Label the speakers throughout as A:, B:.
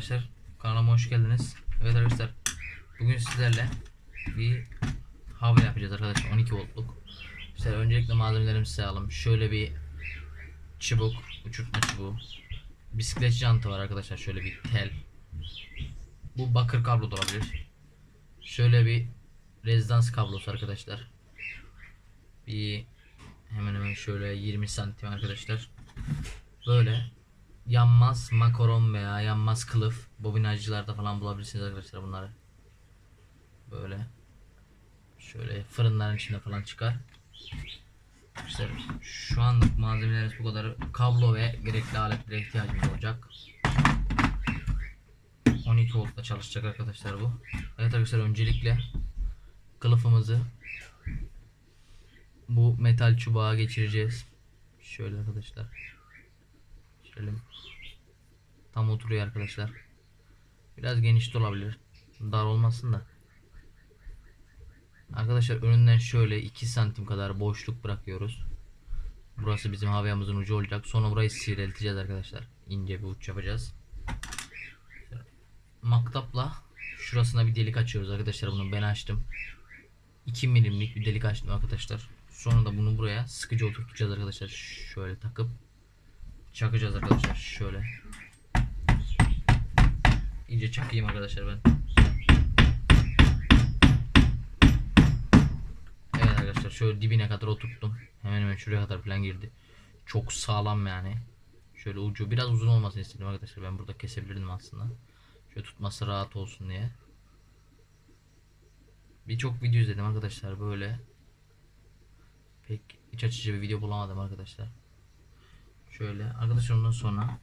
A: arkadaşlar. Kanalıma hoş geldiniz. Evet arkadaşlar. Bugün sizlerle bir hava yapacağız arkadaşlar. 12 voltluk. İşte öncelikle malzemelerimizi sayalım. Şöyle bir çubuk, uçurtma çubuğu. Bisiklet jantı var arkadaşlar. Şöyle bir tel. Bu bakır kablo da olabilir. Şöyle bir rezidans kablosu arkadaşlar. Bir hemen hemen şöyle 20 santim arkadaşlar. Böyle yanmaz makaron veya yanmaz kılıf bobinajcılarda falan bulabilirsiniz arkadaşlar bunları. Böyle şöyle fırınların içinde falan çıkar. İşte şu anlık malzemelerimiz bu kadar. Kablo ve gerekli aletlere ihtiyacımız olacak. 12 voltla çalışacak arkadaşlar bu. Evet arkadaşlar öncelikle kılıfımızı bu metal çubuğa geçireceğiz. Şöyle arkadaşlar. Şöyle tam oturuyor arkadaşlar. Biraz geniş de olabilir. Dar olmasın da. Arkadaşlar önünden şöyle 2 santim kadar boşluk bırakıyoruz. Burası bizim havyamızın ucu olacak. Sonra burayı sivrilteceğiz arkadaşlar. İnce bir uç yapacağız. Maktapla şurasına bir delik açıyoruz arkadaşlar. Bunu ben açtım. 2 milimlik bir delik açtım arkadaşlar. Sonra da bunu buraya sıkıca oturtacağız arkadaşlar. Şöyle takıp çakacağız arkadaşlar. Şöyle. İyice çakayım arkadaşlar ben. Evet arkadaşlar şöyle dibine kadar oturttum. Hemen hemen şuraya kadar falan girdi. Çok sağlam yani. Şöyle ucu biraz uzun olmasını istedim arkadaşlar. Ben burada kesebilirdim aslında. Şöyle tutması rahat olsun diye. Birçok video izledim arkadaşlar böyle. Pek iç açıcı bir video bulamadım arkadaşlar. Şöyle arkadaşlar ondan sonra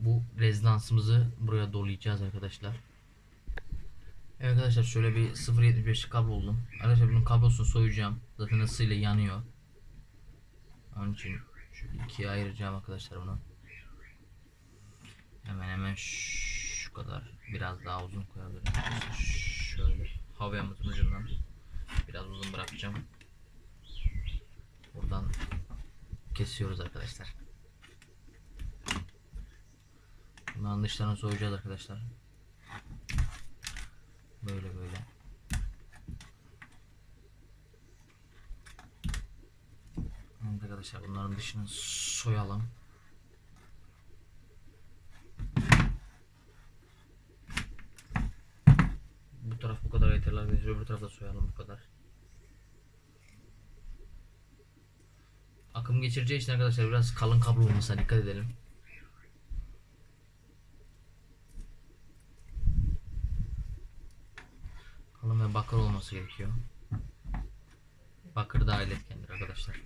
A: bu rezidansımızı buraya dolayacağız arkadaşlar. Evet arkadaşlar şöyle bir 0.75 kablo buldum. Arkadaşlar bunun kablosunu soyacağım. Zaten ısıyla yanıyor. Onun için şöyle ikiye ayıracağım arkadaşlar bunu. Hemen hemen şu kadar. Biraz daha uzun koyabilirim. Şöyle havyamızın ucundan biraz uzun bırakacağım. Kesiyoruz arkadaşlar. Bunların dışlarını soyacağız arkadaşlar. Böyle böyle. Evet arkadaşlar bunların dışını soyalım. Bu taraf bu kadar yeterli. Öbür tarafta soyalım bu kadar. Akım geçireceği için arkadaşlar biraz kalın kablo olmasına dikkat edelim. Kalın ve bakır olması gerekiyor. Bakır dahil etkendir arkadaşlar.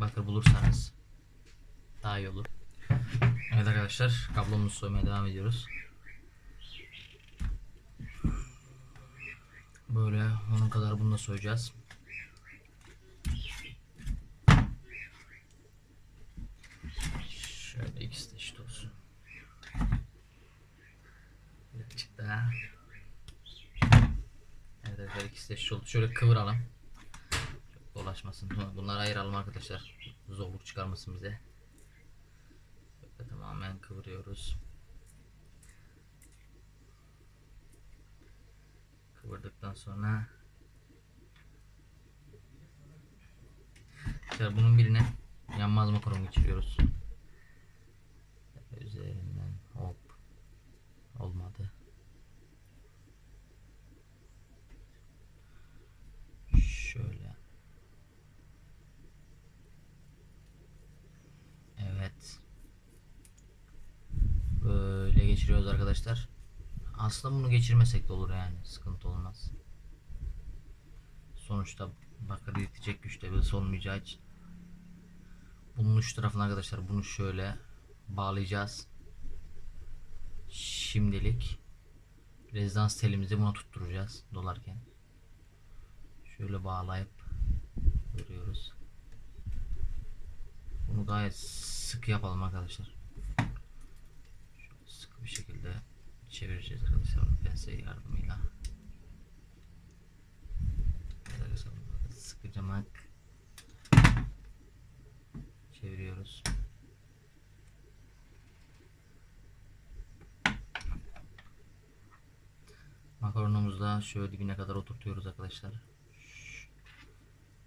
A: Bakır bulursanız daha iyi olur. Evet arkadaşlar kablomuzu soymaya devam ediyoruz. Böyle onun kadar bunu da soyacağız. Şöyle ikisi de eşit olsun. Birazcık daha. Eşit oldu. Şöyle kıvıralım. Dolaşmasın. Bunları ayıralım arkadaşlar. Zorluk çıkarmasın bize. Böyle tamamen kıvırıyoruz. Kıvırdıktan sonra Arkadaşlar bunun birine yanmaz makaron geçiriyoruz. Üzerinden hop olmadı. Şöyle. Evet. Böyle geçiriyoruz arkadaşlar. Aslında bunu geçirmesek de olur yani. Sıkıntı olmaz. Sonuçta bakır yetecek güçte bir olmayacağı için. Bunun uç tarafına arkadaşlar bunu şöyle bağlayacağız. Şimdilik rezidans telimizi buna tutturacağız dolarken. Şöyle bağlayıp görüyoruz. Bunu gayet sıkı yapalım arkadaşlar bir şekilde çevireceğiz arkadaşlar pense yardımıyla. Arkadaşlar sıkıcamak çeviriyoruz. Makaronumuzda şöyle dibine kadar oturtuyoruz arkadaşlar.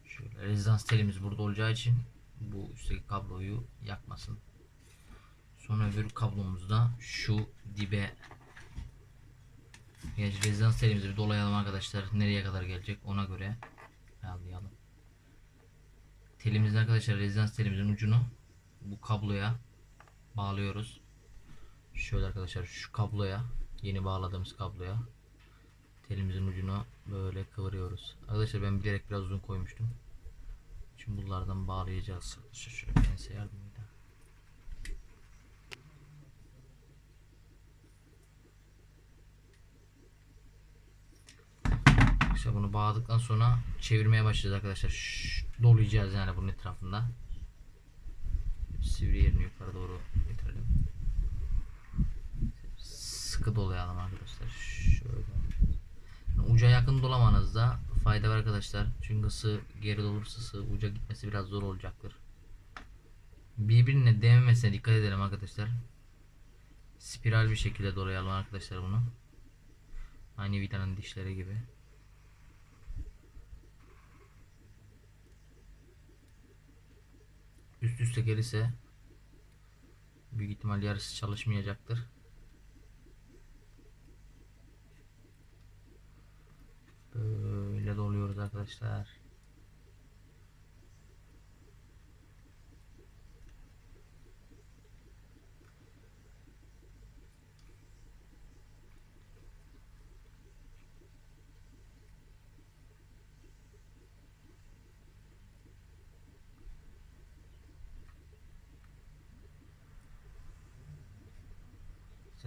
A: Şöyle rezistans telimiz burada olacağı için bu üstteki kabloyu yakmasın. Sonra öbür kablomuzda şu dibe Gerçi rezidans telimizi bir dolayalım arkadaşlar. Nereye kadar gelecek ona göre ayarlayalım. Telimizin arkadaşlar rezidans telimizin ucunu bu kabloya bağlıyoruz. Şöyle arkadaşlar şu kabloya yeni bağladığımız kabloya telimizin ucunu böyle kıvırıyoruz. Arkadaşlar ben bilerek biraz uzun koymuştum. Şimdi bunlardan bağlayacağız. Şöyle pense yardımıyla. İşte bunu bağladıktan sonra çevirmeye başlayacağız arkadaşlar. Şşş, dolayacağız yani bunun etrafında. Sivri yerini yukarı doğru getirelim. Sıkı dolayalım arkadaşlar. Şöyle. Uca yakın dolamanızda fayda var arkadaşlar. Çünkü ısı geri dolursa ısı uca gitmesi biraz zor olacaktır. Birbirine değmemesine dikkat edelim arkadaşlar. Spiral bir şekilde dolayalım arkadaşlar bunu. Aynı vidanın dişleri gibi. Üst üste gelirse büyük ihtimal yarısı çalışmayacaktır. Böyle doluyoruz arkadaşlar.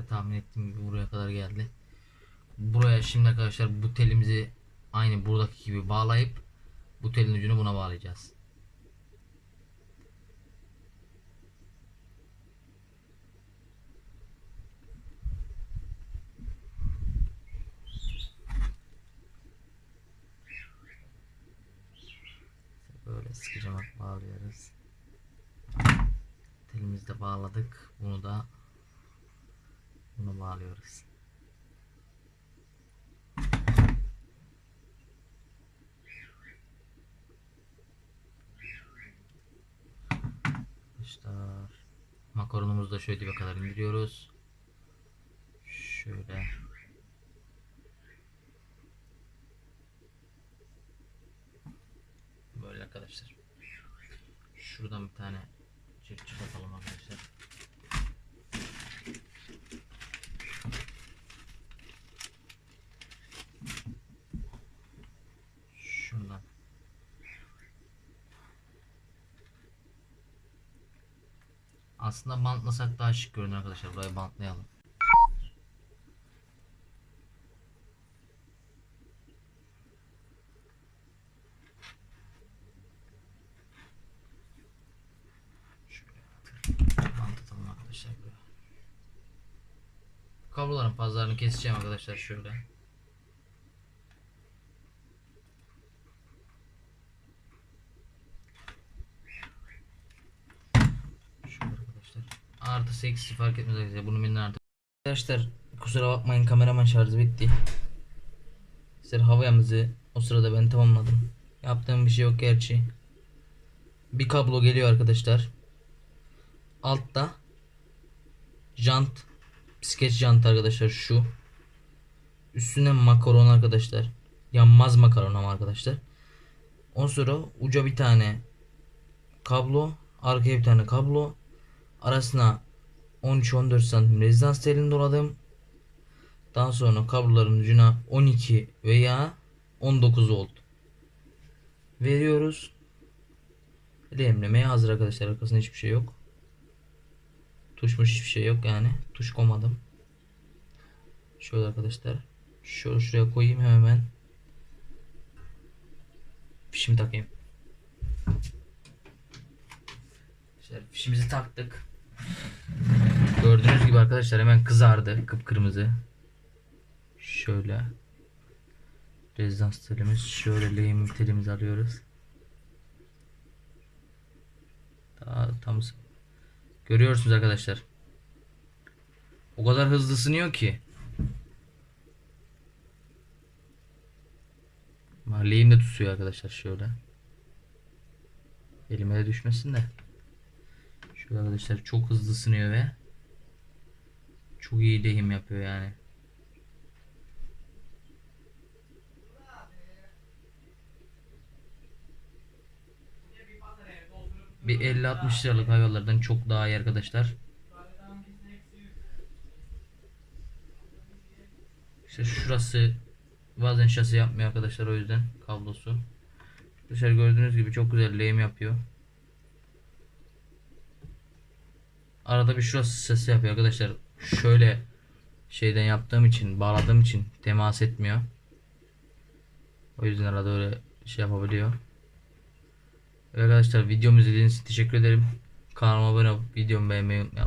A: Tahmin ettiğim gibi buraya kadar geldi. Buraya şimdi arkadaşlar bu telimizi aynı buradaki gibi bağlayıp bu telin ucunu buna bağlayacağız. Böyle sıkıca bağlıyoruz. Telimizi de bağladık. Bunu da bunu bağlıyoruz. Arkadaşlar makaronumuzu da şöyle dibe kadar indiriyoruz. Şöyle böyle arkadaşlar. Şuradan bir tane çık çıkartalım arkadaşlar. Aslında bantlasak daha şık görünür arkadaşlar. Burayı bantlayalım. Kabloların pazarını keseceğim arkadaşlar. Şöyle arkadaşlar. Artı eksi fark etmez arkadaşlar. Bunu benim artı. Arkadaşlar kusura bakmayın kameraman şarjı bitti. Sizler havayamızı o sırada ben tamamladım. Yaptığım bir şey yok gerçi. Bir kablo geliyor arkadaşlar. Altta jant bisiklet jant arkadaşlar şu. Üstüne makaron arkadaşlar. Yanmaz makaron ama arkadaşlar. Ondan sonra uca bir tane kablo, arkaya bir tane kablo, arasına 13-14 santim rezidans telini doladım. Daha sonra kabloların ucuna 12 veya 19 volt veriyoruz. Lehimlemeye hazır arkadaşlar. Arkasında hiçbir şey yok. Tuşmuş hiçbir şey yok yani. Tuş koymadım. Şöyle arkadaşlar. Şöyle şuraya koyayım hemen. Fişimi takayım. Arkadaşlar fişimizi taktık. Gördüğünüz gibi arkadaşlar hemen kızardı kıpkırmızı. Şöyle. Rezidans telimiz. Şöyle lehim telimizi alıyoruz. Daha tam Görüyorsunuz arkadaşlar. O kadar hızlı ısınıyor ki. Lehim de tutuyor arkadaşlar şöyle. Elime de düşmesin de. Şöyle arkadaşlar çok hızlı ısınıyor ve çok iyi lehim yapıyor yani. Bir 50-60 liralık hayvanlardan çok daha iyi arkadaşlar. İşte şurası bazen şasi yapmıyor arkadaşlar o yüzden kablosu. Arkadaşlar gördüğünüz gibi çok güzel lehim yapıyor. Arada bir şurası sesi yapıyor arkadaşlar. Şöyle şeyden yaptığım için, bağladığım için temas etmiyor. O yüzden arada öyle şey yapabiliyor. Evet arkadaşlar videomu izlediğiniz için teşekkür ederim. Kanalıma abone olup videomu beğenmeyi unutmayın.